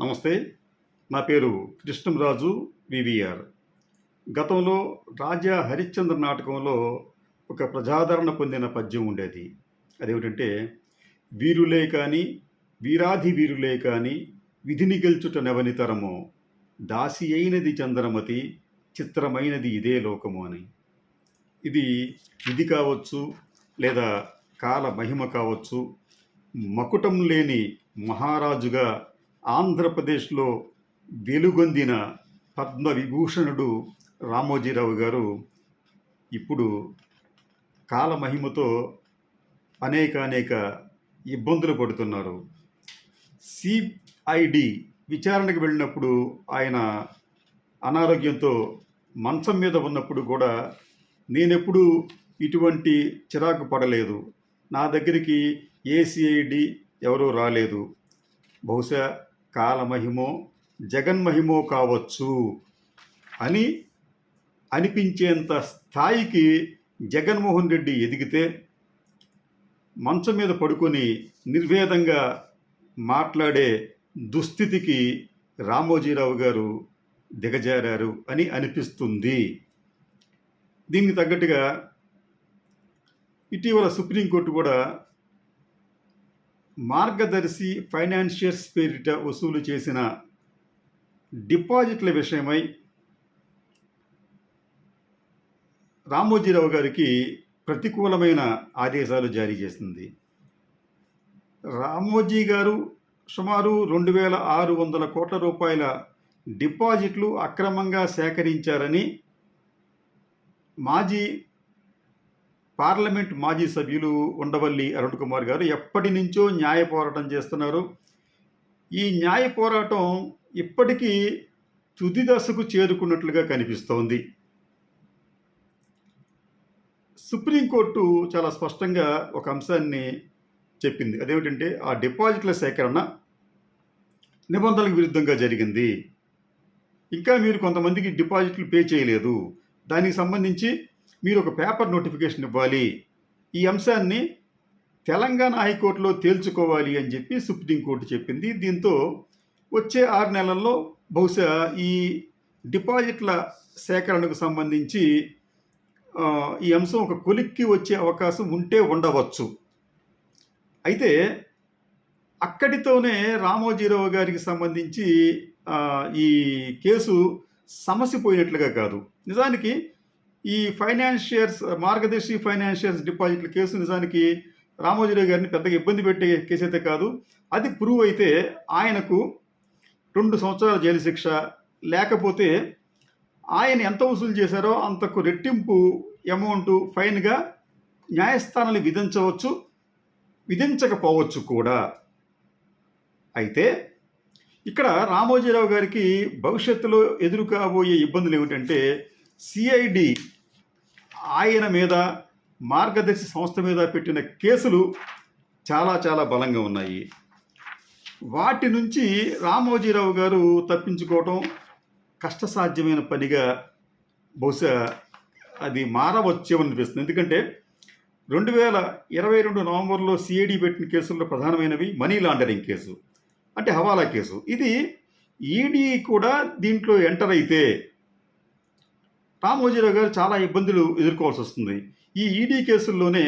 నమస్తే నా పేరు కృష్ణంరాజు వివిఆర్. గతంలో రాజా హరిశ్చంద్ర నాటకంలో ఒక ప్రజాదరణ పొందిన పద్యం ఉండేది. అదేమిటంటే వీరులే కానీ వీరాధి వీరులే కానీ విధిని గెలుచుట నెవనితరము దాసి అయినది చంద్రమతి చిత్రమైనది ఇదే లోకము అని. ఇది విధి కావచ్చు లేదా కాల మహిమ కావచ్చు మకుటం లేని మహారాజుగా ఆంధ్రప్రదేశ్లో వెలుగొందిన పద్మ విభూషణుడు రామోజీరావు గారు ఇప్పుడు కాలమహిమతో అనేక అనేక ఇబ్బందులు పడుతున్నారు. సిఐడి విచారణకు వెళ్ళినప్పుడు ఆయన అనారోగ్యంతో మంచం మీద ఉన్నప్పుడు కూడా నేనెప్పుడు ఇటువంటి చిరాకు పడలేదు. నా దగ్గరికి ఏసీఐడి ఎవరూ రాలేదు. బహుశా కాలమహిమో జగన్మహిమో కావచ్చు అని అనిపించేంత స్థాయికి జగన్మోహన్ రెడ్డి ఎదిగితే మంచం మీద పడుకొని నిర్వేదంగా మాట్లాడే దుస్థితికి రామోజీరావు గారు దిగజారారు అని అనిపిస్తుంది. దీనికి తగ్గట్టుగా ఇటీవల సుప్రీంకోర్టు కూడా మార్గదర్శి ఫైనాన్షియర్స్ పేరిట వసూలు చేసిన డిపాజిట్ల విషయమై రామోజీరావు గారికి ప్రతికూలమైన ఆదేశాలు జారీ చేసింది. రామోజీ గారు సుమారు రెండు వేల ఆరు వందల కోట్ల రూపాయల డిపాజిట్లు అక్రమంగా సేకరించారని మాజీ పార్లమెంట్ మాజీ సభ్యులు ఉండవల్లి అరుణ్ కుమార్ గారు ఎప్పటి నుంచో న్యాయ పోరాటం చేస్తున్నారు. ఈ న్యాయ పోరాటం ఇప్పటికీ తుది దశకు చేరుకున్నట్లుగా కనిపిస్తోంది. సుప్రీంకోర్టు చాలా స్పష్టంగా ఒక అంశాన్ని చెప్పింది. అదేమిటంటే ఆ డిపాజిట్ల సేకరణ నిబంధనలకు విరుద్ధంగా జరిగింది. ఇంకా మీరు కొంతమందికి డిపాజిట్లు పే చేయలేదు. దానికి సంబంధించి మీరు ఒక పేపర్ నోటిఫికేషన్ ఇవ్వాలి. ఈ అంశాన్ని తెలంగాణ హైకోర్టులో తేల్చుకోవాలి అని చెప్పి సుప్రీంకోర్టు చెప్పింది. దీంతో వచ్చే ఆరు నెలల్లో బహుశా ఈ డిపాజిట్ల సేకరణకు సంబంధించి ఈ అంశం ఒక కొలిక్కి వచ్చే అవకాశం ఉంటే ఉండవచ్చు. అయితే అక్కడితోనే రామోజీరావు గారికి సంబంధించి ఈ కేసు సమసిపోయినట్లుగా కాదు. నిజానికి ఈ ఫైనాన్షియర్స్ మార్గదర్శి ఫైనాన్షియర్స్ డిపాజిట్ల కేసు నిజానికి రామోజీరావు గారిని పెద్దగా ఇబ్బంది పెట్టే కేసు అయితే కాదు. అది ప్రూవ్ అయితే ఆయనకు రెండు సంవత్సరాల జైలు శిక్ష లేకపోతే ఆయన ఎంత వసూలు చేశారో అంతకు రెట్టింపు అమౌంట్ ఫైన్గా న్యాయస్థానాలు విధించవచ్చు విధించకపోవచ్చు కూడా. అయితే ఇక్కడ రామోజీరావు గారికి భవిష్యత్తులో ఎదురు కాబోయే ఇబ్బందులు ఏమిటంటే సిఐడి ఆయన మీద మార్గదర్శి సంస్థ మీద పెట్టిన కేసులు చాలా చాలా బలంగా ఉన్నాయి. వాటి నుంచి రామోజీరావు గారు తప్పించుకోవటం కష్టసాధ్యమైన పనిగా బహుశా అది మారవచ్చేమనిపిస్తుంది ఎందుకంటే రెండు వేల ఇరవై రెండు నవంబర్లో సిఐడి పెట్టిన కేసుల్లో ప్రధానమైనవి మనీ లాండరింగ్ కేసు అంటే హవాలా కేసు. ఇది ఈడీ కూడా దీంట్లో ఎంటర్ అయితే రామోజీరావు గారు చాలా ఇబ్బందులు ఎదుర్కోవాల్సి వస్తుంది. ఈ ఈడీ కేసుల్లోనే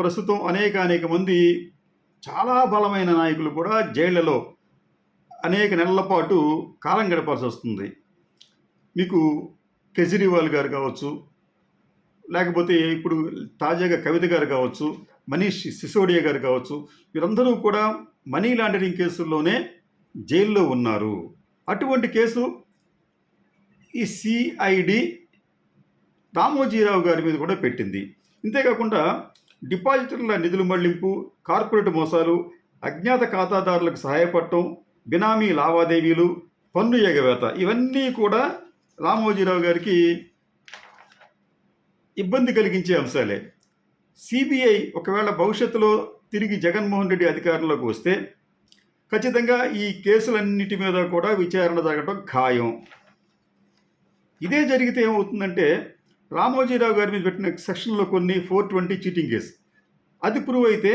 ప్రస్తుతం అనేక అనేక మంది చాలా బలమైన నాయకులు కూడా జైళ్ళలో అనేక నెలల పాటు కాలం గడపాల్సి వస్తుంది. మీకు కేజ్రీవాల్ గారు కావచ్చు లేకపోతే ఇప్పుడు తాజాగా కవిత గారు కావచ్చు మనీష్ సిసోడియా గారు కావచ్చు వీరందరూ కూడా మనీ లాండరింగ్ కేసుల్లోనే జైల్లో ఉన్నారు. అటువంటి కేసు ఈ సిఐడి రామోజీరావు గారి మీద కూడా పెట్టింది. ఇంతేకాకుండా డిపాజిటర్ల నిధుల మళ్ళింపు కార్పొరేట్ మోసాలు అజ్ఞాత ఖాతాదారులకు సహాయపడటం బినామీ లావాదేవీలు పన్ను ఎగవేత ఇవన్నీ కూడా రామోజీరావు గారికి ఇబ్బంది కలిగించే అంశాలే. సిబిఐ ఒకవేళ భవిష్యత్తులో తిరిగి జగన్మోహన్ రెడ్డి అధికారంలోకి వస్తే ఖచ్చితంగా ఈ కేసులన్నిటి మీద కూడా విచారణ జరగడం ఖాయం. ఇదే జరిగితే ఏమవుతుందంటే రామోజీరావు గారి మీద పెట్టిన సెక్షన్లో కొన్ని ఫోర్ ట్వంటీ చీటింగ్ కేసు. అది ప్రూవ్ అయితే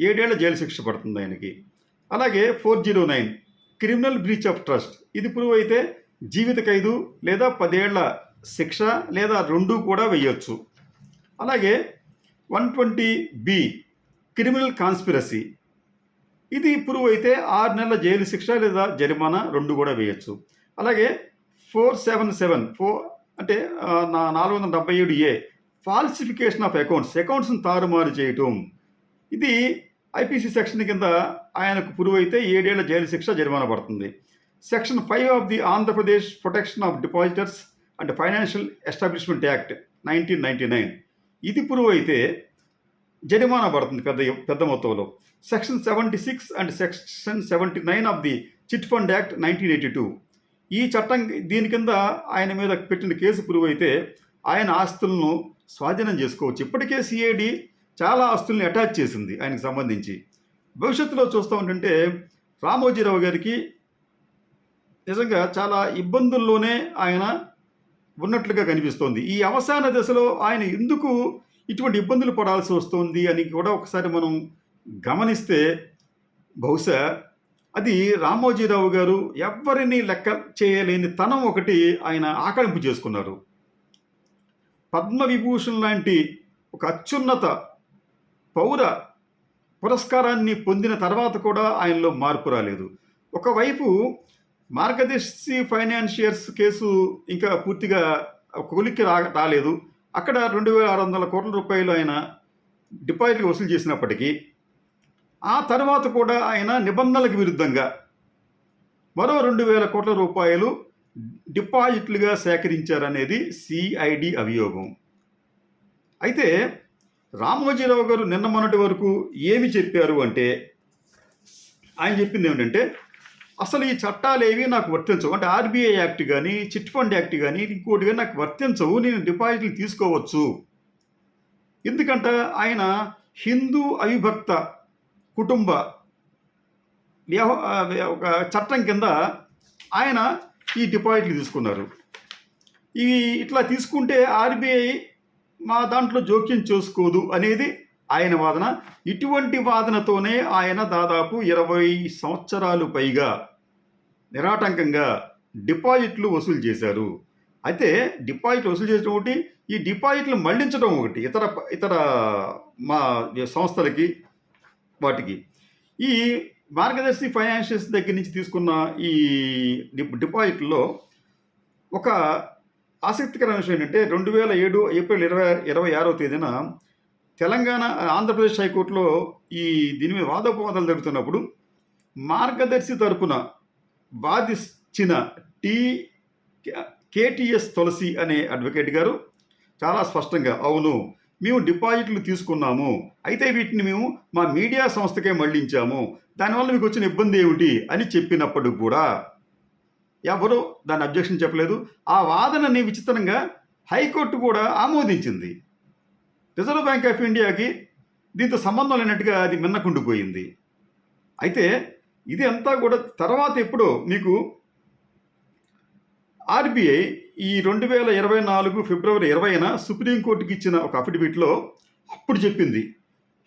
ఏడేళ్ళ జైలు శిక్ష పడుతుంది ఆయనకి. అలాగే four zero nine criminal breach of trust. ఇది ప్రూవ్ అయితే జీవిత ఖైదు లేదా పదేళ్ళ శిక్ష లేదా రెండు కూడా వేయొచ్చు. అలాగే one twenty B criminal conspiracy. ఇది ప్రూవ్ అయితే ఆరు నెలల జైలు శిక్ష లేదా జరిమానా రెండు కూడా వేయొచ్చు. అలాగే ఫోర్ సెవెన్ సెవెన్ ఫోర్ అంటే నా నాలుగు వందల డెబ్బై ఏడు ఏ ఫాల్సిఫికేషన్ ఆఫ్ అకౌంట్స్ అకౌంట్స్ని తారుమారు చేయటం. ఇది ఐపీసీ సెక్షన్ కింద ఆయనకు పురువైతే ఏడేళ్ళ జైలు శిక్ష జరిమానా పడుతుంది. Section five of the Andhra Pradesh protection of depositors and financial establishment act nineteen ninety nine. ఇది పురువైతే జరిమానా పడుతుంది పెద్ద పెద్ద మొత్తంలో. Section seventy six and section seventy nine of the chit fund act nineteen eighty two. ఈ చట్టం దీని కింద ఆయన మీద పెట్టిన కేసు ప్రూవ్ అయితే ఆయన ఆస్తులను స్వాధీనం చేసుకోవచ్చు. ఇప్పటికే సిఐడి చాలా ఆస్తుల్ని అటాచ్ చేసింది ఆయనకు సంబంధించి. భవిష్యత్తులో చూస్తూ ఉంటుంటే రామోజీరావు గారికి నిజంగా చాలా ఇబ్బందుల్లోనే ఆయన ఉన్నట్లుగా కనిపిస్తోంది. ఈ అవసాన దశలో ఆయన ఎందుకు ఇటువంటి ఇబ్బందులు పడాల్సి వస్తుంది అని కూడా ఒకసారి మనం గమనిస్తే బహుశా అది రామోజీరావు గారు ఎవ్వరిని లెక్క చేయలేని తనం ఒకటి ఆయన ఆకలింపు చేసుకున్నారు. పద్మవిభూషణ్ లాంటి ఒక అత్యున్నత పౌర పురస్కారాన్ని పొందిన తర్వాత కూడా ఆయనలో మార్పు రాలేదు. ఒకవైపు మార్గదర్శి ఫైనాన్షియర్స్ కేసు ఇంకా పూర్తిగా ఒక కొలిక్కి రా రాలేదు. అక్కడ రెండు వేల ఆరు వందల కోట్ల రూపాయలు ఆయన డిపాజిట్లు వసూలు చేసినప్పటికీ ఆ తర్వాత కూడా ఆయన నిబంధనలకు విరుద్ధంగా మరో రెండు వేల కోట్ల రూపాయలు డిపాజిట్లుగా సేకరించారనేది సిఐడి అభియోగం. అయితే రామోజీరావు గారు నిన్న మొన్నటి వరకు ఏమి చెప్పారు అంటే ఆయన చెప్పింది ఏమిటంటే అసలు ఈ చట్టాలు ఏవి నాకు వర్తించవు. అంటే ఆర్బీఐ యాక్ట్ కానీ చిట్ ఫండ్ యాక్ట్ కానీ ఇంకోటి కానీ నాకు వర్తించవు. నేను డిపాజిట్లు తీసుకోవచ్చు. ఎందుకంటే ఆయన హిందూ అవిభక్త కుటుంబ వ్యవ ఒక చట్టం కింద ఆయన ఈ డిపాజిట్లు తీసుకున్నారు. ఇవి ఇట్లా తీసుకుంటే ఆర్బీఐ మా దాంట్లో జోక్యం చేసుకోదు అనేది ఆయన వాదన. ఇటువంటి వాదనతోనే ఆయన దాదాపు ఇరవై సంవత్సరాలు పైగా నిరాటంకంగా డిపాజిట్లు వసూలు చేశారు. అయితే డిపాజిట్ వసూలు చేయడం ఒకటి ఈ డిపాజిట్లు మళ్ళించడం ఒకటి ఇతర ఇతర మా సంస్థలకి వాటికి. ఈ మార్గదర్శి ఫైనాన్షియల్స్ దగ్గర నుంచి తీసుకున్న ఈ డిప్ డిపాజిట్లో ఒక ఆసక్తికరమైన విషయం ఏంటంటే రెండు వేల ఏడు ఏప్రిల్ ఇరవై ఇరవై ఆరో తేదీన తెలంగాణ ఆంధ్రప్రదేశ్ హైకోర్టులో ఈ దీని మీద వాదోపవాదాలు జరుగుతున్నప్పుడు మార్గదర్శి తరపున వాదించిన టీ కేటీఎస్ తులసి అనే అడ్వకేట్ గారు చాలా స్పష్టంగా అవును మేము డిపాజిట్లు తీసుకున్నాము. అయితే వీటిని మేము మా మీడియా సంస్థకే మళ్ళించాము. దానివల్ల మీకు వచ్చిన ఇబ్బంది ఏమిటి? అని చెప్పినప్పుడు కూడా ఎవరు దాన్ని అబ్జెక్షన్ చెప్పలేదు. ఆ వాదనని విచిత్రంగా హైకోర్టు కూడా ఆమోదించింది. రిజర్వ్ బ్యాంక్ ఆఫ్ ఇండియాకి దీంతో సంబంధం లేనట్టుగా అది మిన్నకుండిపోయింది అయితే ఇది అంతా కూడా తర్వాత ఎప్పుడో మీకు ఆర్బీఐ ఈ రెండు వేల ఇరవై నాలుగు ఫిబ్రవరి ఇరవైన సుప్రీంకోర్టుకి ఇచ్చిన ఒక అఫిడవిట్లో అప్పుడు చెప్పింది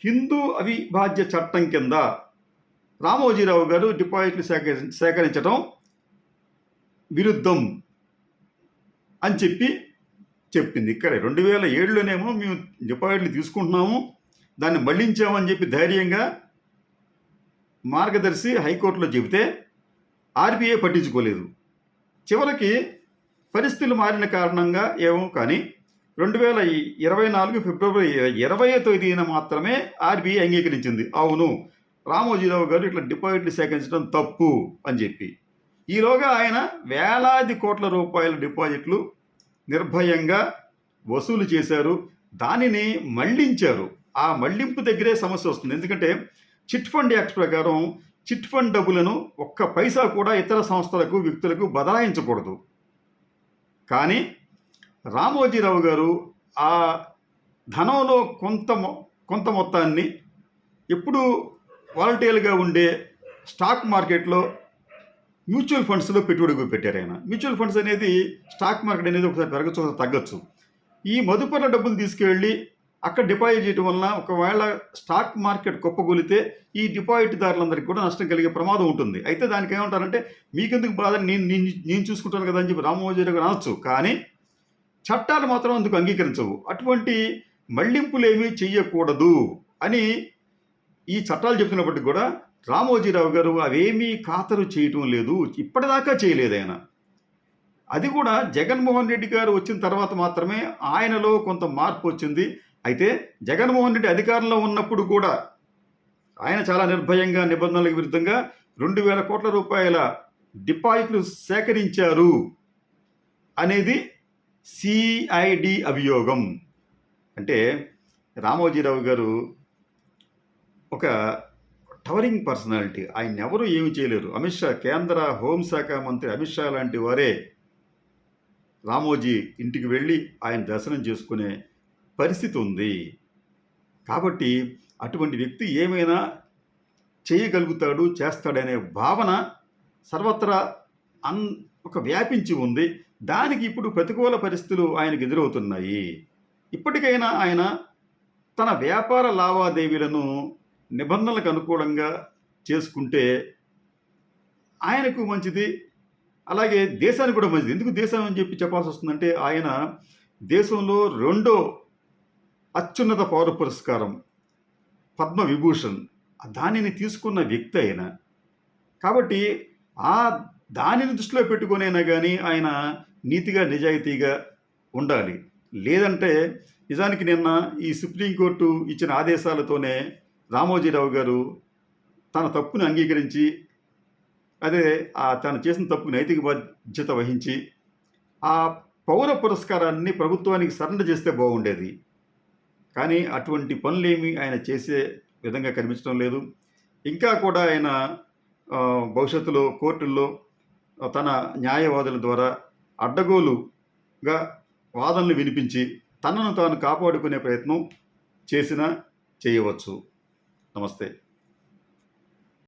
హిందూ అవిభాజ్య చట్టం కింద రామోజీరావు గారు డిపాజిట్లు సేకరి సేకరించడం విరుద్ధం అని చెప్పి చెప్పింది. ఇక్కడ రెండు వేల ఏడులోనేమో మేము డిపాజిట్లు తీసుకుంటున్నాము దాన్ని మళ్ళించామని చెప్పి ధైర్యంగా మార్గదర్శి హైకోర్టులో చెబితే ఆర్బీఐ పట్టించుకోలేదు. చివరికి పరిస్థితులు మారిన కారణంగా ఏమో కానీ రెండు వేల ఇరవై నాలుగు ఫిబ్రవరి ఇరవై తేదీన మాత్రమే ఆర్బీఐ అంగీకరించింది. అవును రామోజీరావు గారు ఇట్లా డిపాజిట్లు సేకరించడం తప్పు అని చెప్పి. ఈలోగా ఆయన వేలాది కోట్ల రూపాయల డిపాజిట్లు నిర్భయంగా వసూలు చేశారు. దానిని మళ్ళించారు. ఆ మళ్ళింపు దగ్గరే సమస్య వస్తుంది. ఎందుకంటే చిట్ ఫండ్ యాక్ట్ ప్రకారం చిట్ ఫండ్ డబ్బులను ఒక్క పైసా కూడా ఇతర సంస్థలకు వ్యక్తులకు బదలాయించకూడదు. కానీ రామోజీరావు గారు ఆ ధనంలో కొంత మొ- కొంత మొత్తాన్ని ఎప్పుడు వాలంటీర్గా ఉండే స్టాక్ మార్కెట్లో మ్యూచువల్ ఫండ్స్లో పెట్టుబడి పెట్టారు ఆయన. మ్యూచువల్ ఫండ్స్ అనేది స్టాక్ మార్కెట్ అనేది ఒకసారి పెరగచ్చు ఒకసారి తగ్గచ్చు. ఈ మదుపర్ల డబ్బులు తీసుకెళ్ళి అక్కడ డిపాజిట్ చేయడం వలన ఒకవేళ స్టాక్ మార్కెట్ కుప్పగొలితే ఈ డిపాజిట్దారులందరికీ కూడా నష్టం కలిగే ప్రమాదం ఉంటుంది. అయితే దానికి ఏమంటారంటే మీకెందుకు బాధ? నేను నేను చూసుకుంటాను కదా అని చెప్పి రామోజీ గారు అనొచ్చు. కానీ చట్టాలు మాత్రం అందుకు అంగీకరించవు. అటువంటి మళ్ళింపులేమీ ఏమీ అని ఈ చట్టాలు చెప్తున్నప్పటికీ కూడా రామోజీరావు గారు అవేమీ ఖాతరు చేయటం లేదు. ఇప్పటిదాకా చేయలేదు ఆయన. అది కూడా జగన్మోహన్ రెడ్డి గారు వచ్చిన తర్వాత మాత్రమే ఆయనలో కొంత మార్పు వచ్చింది. అయితే జగన్మోహన్ రెడ్డి అధికారంలో ఉన్నప్పుడు కూడా ఆయన చాలా నిర్భయంగా నిబంధనలకు విరుద్ధంగా రెండు వేల కోట్ల రూపాయల డిపాజిట్లు సేకరించారు అనేది సిఐడి అభియోగం. అంటే రామోజీరావు గారు ఒక టవరింగ్ పర్సనాలిటీ. ఆయన ఎవరు ఏమి చేయలేరు. అమిత్ షా కేంద్ర హోంశాఖ మంత్రి అమిత్ షా లాంటి వారే రామోజీ ఇంటికి వెళ్ళి ఆయన దర్శనం చేసుకునే పరిస్థితి ఉంది కాబట్టి అటువంటి వ్యక్తి ఏమైనా చేయగలుగుతాడు చేస్తాడనే భావన సర్వత్రా అన్ ఒక వ్యాపించి ఉంది. దానికి ఇప్పుడు ప్రతికూల పరిస్థితులు ఆయనకు ఎదురవుతున్నాయి. ఇప్పటికైనా ఆయన తన వ్యాపార లావాదేవీలను నిబంధనలకు అనుకూలంగా చేసుకుంటే ఆయనకు మంచిది అలాగే దేశానికి కూడా మంచిది. ఎందుకు దేశం అని చెప్పి చెప్పాల్సి వస్తుందంటే ఆయన దేశంలో రెండో అత్యున్నత పౌర పురస్కారం పద్మ విభూషణ్ దానిని తీసుకున్న వ్యక్తి ఆయన కాబట్టి ఆ దానిని దృష్టిలో పెట్టుకునైనా కానీ ఆయన నీతిగా నిజాయితీగా ఉండాలి. లేదంటే నిజానికి నిన్న ఈ సుప్రీంకోర్టు ఇచ్చిన ఆదేశాలతోనే రామోజీరావు గారు తన తప్పుని అంగీకరించి అదే ఆ తను చేసిన తప్పు నైతిక బాధ్యత వహించి ఆ పౌర పురస్కారాన్ని ప్రభుత్వానికి సరెండర్ చేస్తే బాగుండేది. కానీ అటువంటి పనులేమి ఆయన చేసే విధంగా కనిపించడం లేదు. ఇంకా కూడా ఆయన భవిష్యత్తులో కోర్టుల్లో తన న్యాయవాదుల ద్వారా అడ్డగోలుగా వాదనలు వినిపించి తనను తాను కాపాడుకునే ప్రయత్నం చేసినా చేయవచ్చు. నమస్తే.